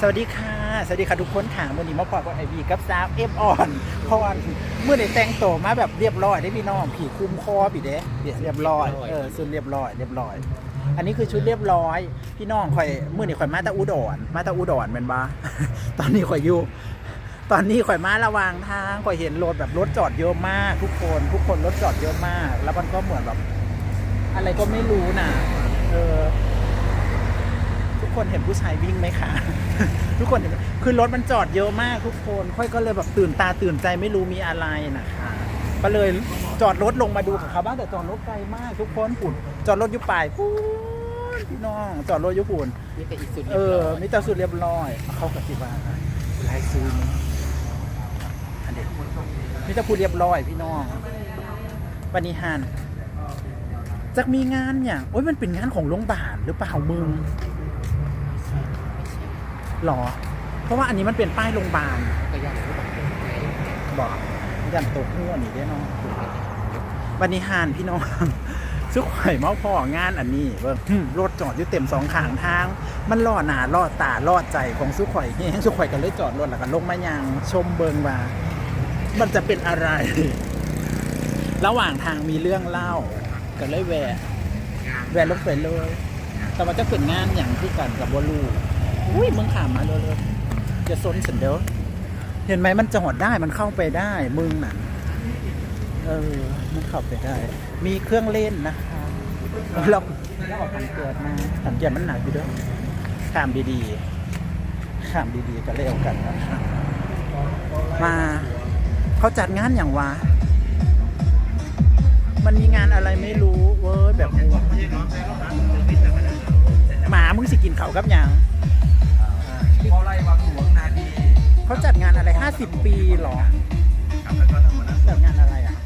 สวัสดีค่ะ สวัสดีค่ะทุกคนค่ะมื่อนี้มาพอกับไอบีกับสาวเอฟอ่อนพอนเมื่อได้แต่งตัวมาแบบเรียบร้อยได้พี่น้องผีคุมคอผีเด้เรียบร้อยเออสุดเรียบร้อยเรียบร้อย อันนี้คือชุดเรียบร้อย พี่น้องคอยมื่อนี้คอยมาตะอุดรมาตะอุดรเป็นบ้าตอนนี้คอยอยู่ตอนนี้ข่อยมาระหวางทางข่อยเห็นรถแบบรถจอดเยอะมาก ทุกคนทุกคนรถจอดเยอะมาก แล้วมันก็เหมือนแบบ อะไรก็ไม่รู้นะเออทุก คนเห็นผู้ชายวิ่งไหมคะ ทุกคนเห็นไหมคือรถมันจอดเยอะมากทุกคนค่อยก็เลยแบบตื่นตาตื่นใจไม่รู้มีอะไรนะคะ ก็เลยจอดรถลงมาดูของเขาบ้างแต่จอดรถไกลมากทุกคนปุ่นจอดรถอยู่ปลายปุ่นพี่น้องจอดรถอยู่ปุ่นนี่แต่อีกสุดเออมิตรสุดเรียบร้อยเขากับสิว่าลายซื้อนี่อันเด็กมิตรพูดเรียบร้อยพี่น้องวันนี้ฮานจักมีงานอย่างโอ้ยมันเป็นงานของโรงพยาบาลหรือเปล่ามึง หรอ เพราะว่าอันนี้มันเป็นป้ายโรงพยาบาลก็ยังไม่บอกเป็นไงบอกยันตกหัวนี่ได้เนาะวันนี้ฮานพี่น้องสุขไข่เมาพองานอันนี้เบิ่งหึรถจอดอยู่เต็มสองข้างทาง มันล่อหน้าล่อตาล่อใจของสุขไข่แฮงสุขไข่ก็เลยจอดรถแล้วก็ลงมายังชมเบิงว่า มันจะเป็นอะไร ระหว่างทางมีเรื่องเล่าก็เลยแวะแวะลงไปเลย แต่ว่าจะเป็นงานอย่างที่กันกับวลู อุ้ยมึงขามมาเลยเลยจะซนสันเด้อเห็นไหมมันจอดได้มันเข้าไปได้มึงน่ะเออมันเข้าไปได้ มีเครื่องเล่นนะคะเราเราออกขันเกียร์มาขันเกียร์มันหนักอยู่ด้วยขามดีๆขามดีๆก็เร็วกันนะคะมาเขาจัดงานอย่างวะมันมีงานอะไรไม่รู้เว้ยแบบมัวหมามึงสิกินเขากับยัง เพอไล่วางหลวงนาดีเขาจัดงานอะไร 50 ปีเหรอครับแล้วก็ทั้งหมดนั้นจัดงานอะไรอะ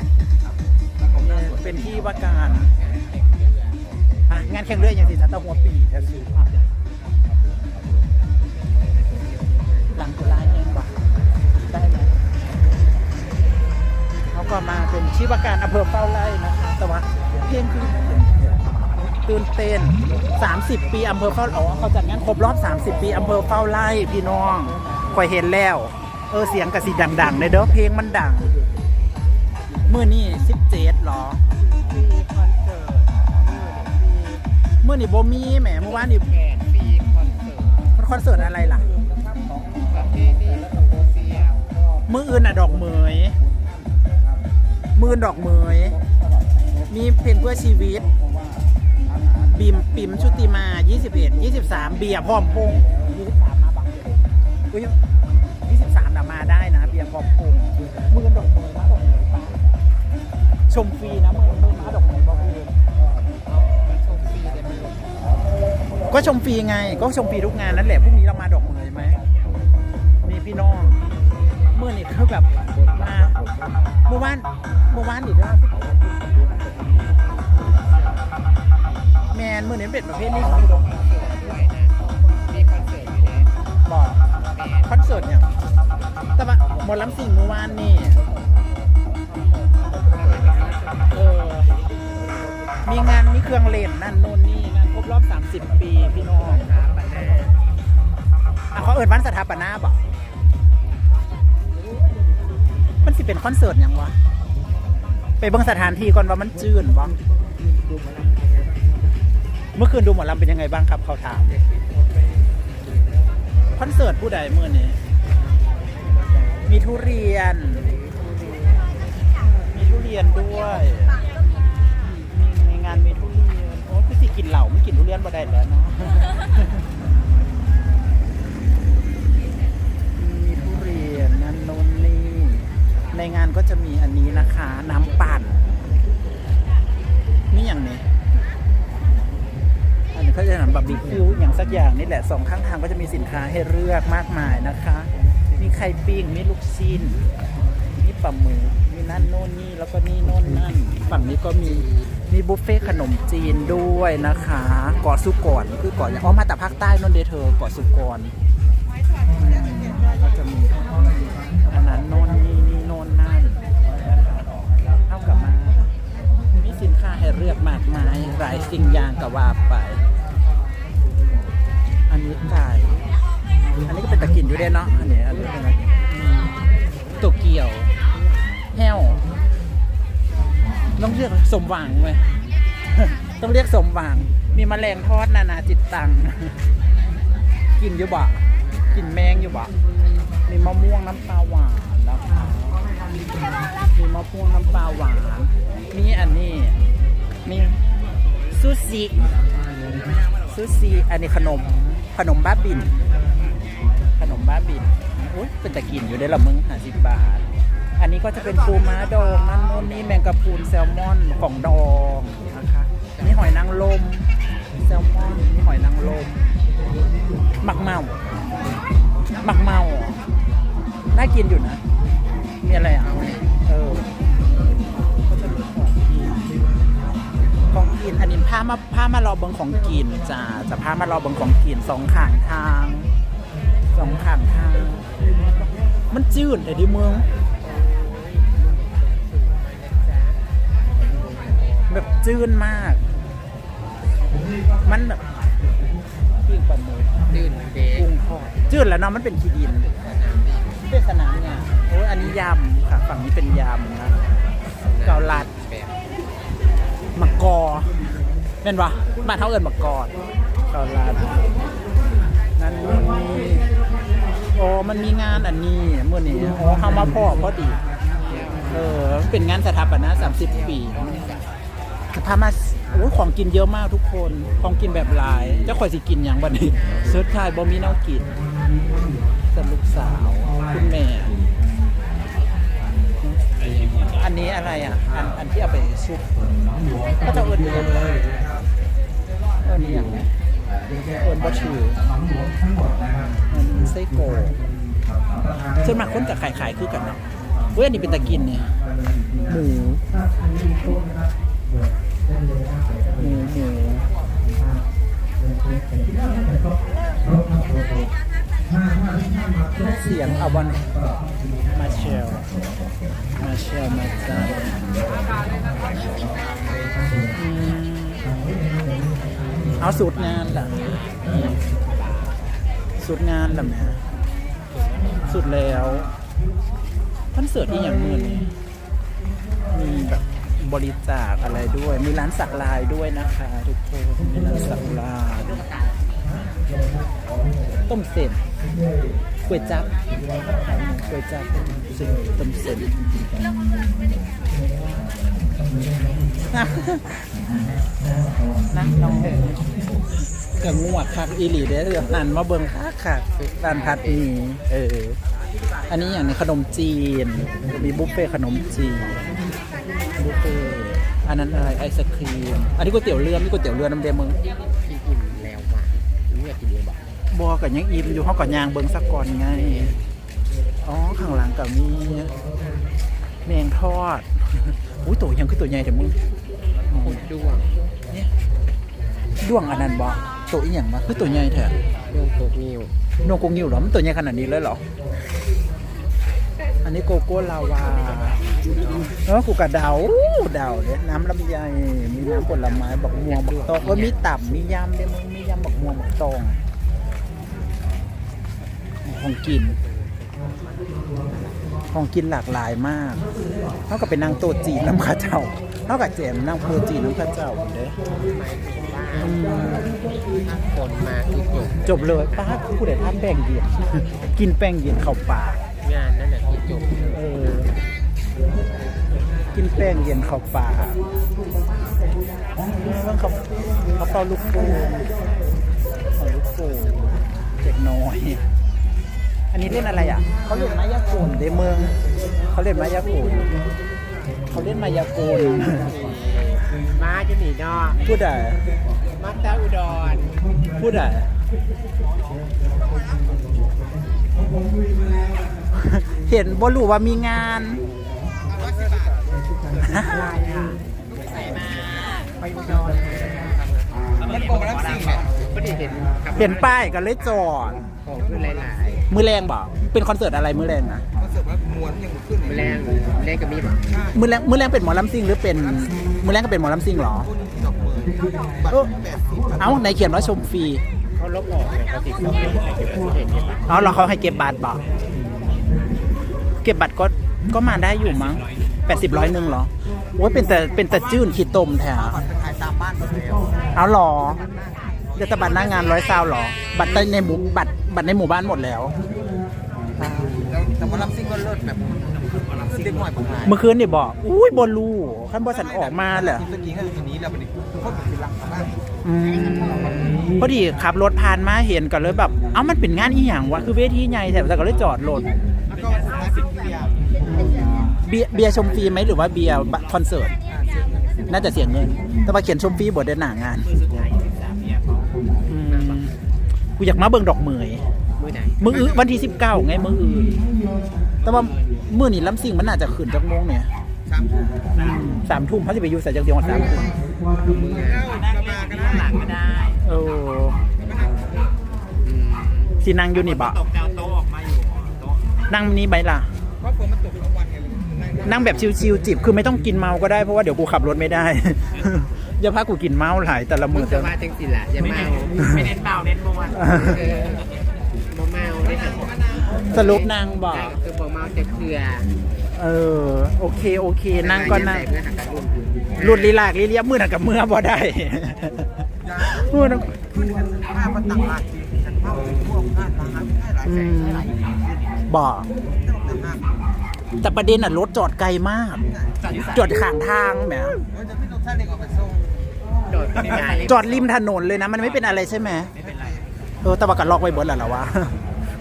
เป็นที่ว่าการอะงานแข่งเรืออย่างสิจัตหัวปีแทนซื้อหลังตุลาเองว่ะได้ไหมเขาก็มาเป็นชีวการอำเภอเฝ้าไร่นะคะแต่ว่าเพลงคือ ตื่นเต้น 30 ปีอำเภอเฝ้าอ๋อเขาจัดงานครบรอบ 30 ปีอำเภอเฝ้าไร่พี่น้องคอยเห็นแล้ว เออเสียงกระสีดังๆเลยเด้อเพลงมันดังเมื่อนี่สิบเจ็ดหรอคอนเสิร์ตเมื่อนี่โบมีแหมเมื่อวานนี่แผนปีคอนเสิร์ตคอนเสิร์ตอะไรล่ะเมืออื่นน่ะดอกเหมยมือดอกเหมยมีเพลงเพื่อชีวิต บิมปิมชุติมา 21 23 เบียร์พร้อมพงษ์23 มาบังอุ้ย23น่ะมาได้นะ เบียร์พร้อมพงษ์มือดอกเหมยมาดอกเหมยปะชมฟรีนะมือมือมาดอกเหมยบอกเลยชมฟรีเลยมันลงก็ชมฟรีไง ก็ชมฟรีทุกงานนั่นแหละพรุ่งนี้เรามาดอกเหมยไหมมีพี่น้องเมื่อนี่คือแบบมาเมื่อวานเมื่อวานอีกแล้ว นเมื่อนี้เป็นประเภทนี้ด้วยนะมีคอนเสิร์ตบอกคอนเสิร์ตเนี่ยแต่ว่าหมดลำสิ่งเมื่อวานนี่เออมีงานมีเครื่องเล่นนั่นโน่นนี่งานครบรอบ 30 ปีพี่น้องอะเขาเอิญวันสถาปนาบอกมันสิเป็นคอนเสิร์ตยังวะ ไปเบิ่งสถานที่ก่อนว่ามันจืนบ้าง เมื่อคืนดูหมอลำเป็นยังไงบ้างครับเขาถามคอนเสิร์ตผู้ใดเมื่อนี้ มีทุเรียน มีทุเรียนด้วยมีในงานมีทุเรียนโอ้คือสิกินเหล่าไม่กินทุเรียนบ่ได้แล้วเนาะมีทุเรียนนั่นโน่นนี่ ในงานก็จะมีอันนี้นะคะ น้ำปั่นนี่อย่างนี้ เขาจะทำแบบบิ๊กคิวอย่างสักอย่างนี่แหละสองข้างทางก็จะมีสินค้าให้เลือกมากมายนะคะ มีไข่ปิ้ง มีลูกชิ้น มีปลาหมึกมีนั่นโน่นนี่แล้วก็นี่โน่นนั่น ฝั่งนี้ก็มีมีบุฟเฟ่ขนมจีนด้วยนะคะเกาะสุกรคือเกาะอย่างอ๋อมาแต่ภาคใต้นนเดเธอเกาะสุกร สมหวังไหมต้องเรียกสมหวัง มีมแมลงทอดนานาจิตตัง กินอยู่บ่กินแมงอยู่บ่มีมะม่วงน้ำปลาหวานนะคะมีมะม่วงน้ำปลาหวานมีอันนี้มีซูชิซูชิอันนี้ขนมขนมบ้าบิน ขนมบ้าบินอุ้ยเป็นตะกินอยู่ได้ละมึงห้าสิบบาท อันนี้ก็จะเป็นปูม้าดองนั่นนู่นนี่แมงกะพรุนแซลมอนของดองนะคะนี่หอยนางรมแซลมอนนี่หอยนางรมหมักเมาหมักเมาน่ากินอยู่นะ มีอะไรอะเออก็จะมีของกินของกินอันนี้ผ้ามาผ้ามารอเบิงของกินจ้าจะผ้ามารอเบิงของกินสองข้างทางสองข้างทาง มันจืดเลยดิเมือง จืดมาก มันแบบปิ้งปลาหมึกดื่นเด็กกุ้งทอดจืดแล้วเนาะมันเป็นขี้ดินเป็นสนามเนี่ยโอ้ยอันนี้ยำค่ะ ฝั่งนี้เป็นยำนะเกาลัดแบบมะกอเป็นวะบ้านเท่าเอิญมะกอดเกาลัดนั่นนี่โอ้มันมีงานอันนี้เมื่อนี้โอ้เข้ามาพ่อพอดี เออ เป็นงานสถาปนา30 ปี พามาโอ้ยของกินเยอะมากทุกคน ของกินแบบหลาย เจ้าข่อยสิกินอย่างบันนี้เซิร์ชทายบ่มีแนวกินสลูกสาวคุณแม่ อันนี้อะไรอะ อันอันที่เอาไปซุปก็จะเอิญเอิญเอิญอย่างเนี้ยเอิญบะชือมันไส้โกรอกส่วนมากคนกับไขายขายคือกันเนาะเว้ยอันนี้เป็นตะกินเนี่ยหมู เสียงอวันมาเชลมาเชลมาจาเอาสูตรงานล่ะสูตรงานล่ะแม่สุดแล้วคอนเสิร์ตนี่อย่างมือนี่มีแบบ บริจาคอะไรด้วย มีร้านสักลายด้วยนะคะทุกคนมีร้านสักลายต้มเส้นก๋วยจั๊บก๋วยจั๊บเส้นต้มเส้นนะน้องเกือบงวดคักอีหลีเด้อเดี๋ยวหันมาเบิ่งคักคักร้านพัดนี้เอออันนี้อย่างในขนมจีน มีบุฟเฟ่ขนมจีน บุฟเฟ่ต์อันนั้นอะไรไอศครีม อันนี้ก๋วยเตี๋ยวเรือมีก๋วยเตี๋ยวเรือน้ำเดมึงที่อิ่มแล้วว่ะรู้อยากกินเยอะบอกบัวกับยังอิ่มอยู่ห้องก่อนยางเบิ่งสักก่อนไง อ๋อข้างหลังกับมีแมงทอด อุ้ยตัวยังคือตัวใหญ่แต่มึงโคตรด้วงเนี่ยด้วงอันนั้นบ่ตัวอีหยังมาคือตัวใหญ่แท้ด้วงโคกนิ้วโนกงยิวเหรอมันตัวใหญ่ขนาดนี้เลยเหรอ อันนี้โกโก้ลาวาเออกูกระเดาเดาเนี่ยน้ำลำไยมีน้ำผลไม้บักม่วงบักตองก็มีตับมียำเด้มึงมียำบักม่วงบักตองของกิน ของกินหลากหลายมากเท่ากับเป็นนางโตะจีนน้ำข้าเจ้าเท่ากับแจมนางโปรจีนน้ำข้าเจ้าเด้อืมคนมาคือจบจบเลยป้าผู้ใดท่านแป้งเย็นกินแป้งเย็นเข้าปาก จบเออกินแป้งเย็นเข้าปากเรื่องเขาเขาเป่าลูกโป่งเขาลูกโป่งเด็กน้อย อันนี้เล่นอะไรอะ เขาเล่นมายากลเดเมือง เขาเล่นมายากลเขาเล่นมายากลมาจะหนีนอกพูดได้มาตาอุดรพูดได้ เห็นบ่รู้ว่ามีงานใส่มาไปอุดรมันโกงแล้วสิ่งเนี่ยไม่ได้เห็นกับเห็นป้ายกันเลยจอดของขึ้นหลายมือแรงบ่เป็นคอนเสิร์ตอะไรมือแรงนะๆแรงแรงกับมีบอกมือแรงมือแรงเป็นหมอลำซิ่งหรือเป็นมือแรงก็เป็นหมอลำซิ่งเหรอเอ้าเอ้าไหนเขียนว่าชมฟรีเขาลบออกเนี่ยเขาติดสองเดือนแต่เก็บเห็นเนี่ยเอาเราเขาให้เก็บบัตรบอก เก็บบัตรก็ก็มาได้อยู่มั้งแปดสิบร้อยหนึ่งเหรอโอ้ยเป็นแต่เป็นแต่จื้นขีดตมแถวก่อนเป็นขายตามบ้านหมดแล้วเอาหรอเดี๋ยวแต่บัตรหน้างานร้อยซาวหรอ บัตรในหมู่บัตรบัตรในหมู่บ้านหมดแล้วแล้วแต่ว่าลำซิ่งก็เลิศแบบซิ่งเด็กหน่อยผมหายเมื่อคืนนี่บอกอุ้ยบอลูขั้นบอสันออกมาเหรอทีมตะกี้ก็ทีนี้แล้วมันนี่โคตรเป็นรังมากอืมพอดีขับรถผ่านมาเห็นก็เลยแบบ เอ้ามันเป็นงานอีหยังวะ คือเวทีใหญ่แต่แต่ก็เลยจอดรถ เบียร์เบียร์เบียร์ชมฟรีไหมหรือว่าเบียร์บัตรคอนเสิร์ตน่าจะเสียเงิน แต่ว่าเขียนชมฟรีบทเดินหนางานมือสุดท้ายเป็นสามเบียร์อืมกูอยากมาเบิ่งดอกเหมยมือไหนมืออื่นวันที่สิบเก้าไงมืออื่นแต่ว่ามือนี่ล้ำสิ่งมันน่าจะขึ้นจากโมงเนี่ยสามทุ่มอืมสามทุ่มเขาจะไปอยู่ใส่จังเดียวสามทุ่มมือนั่งมาก็ได้หลังก็ได้เออสินั่งอยู่นี่บะตกแนวโต๊ะออกมาอยู่โต๊ะนั่งนี้ไหมล่ะ นั่งแบบชิวๆจิบคือไม่ต้องกินเมาก็ได้เพราะว่าเดี๋ยวกูขับรถไม่ได้ อย่าพากูกินเมาหลายแต่ละมือจะแต่มาจังสิละอย่าเมาไม่เน้นเมาเน้นมวนเออบ่เมาได้ค่ะสรุปนางบอกคือบ่เมาจะเกลือเออ โอเคโอเค นั่งก็นั่งเพื่อนหักกันรุ่นรุดลีลากลีเลียบมือหนักกับมือบ่ได้ มือหนักผ้ามันต่างหลากฉันเมาพวกผ้าต่างหลากให้หลายแสนหลายบอก แต่ประเด็นอะรถจอดไกลมาก จอดข้างทางแหมเราจะไม่ต้องท่านเด็กออกไปส่งโดดไม่ได้จอดริมถนนเลยนะ มันไม่เป็นอะไรใช่ไหมไม่เป็นไรเออแต่ว่าก็ล็อกไว้เบนแล้วล่ะวะ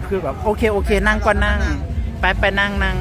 คือแบบโอเคโอเคนั่งก็นั่ง ไปไปนั่งนั่ง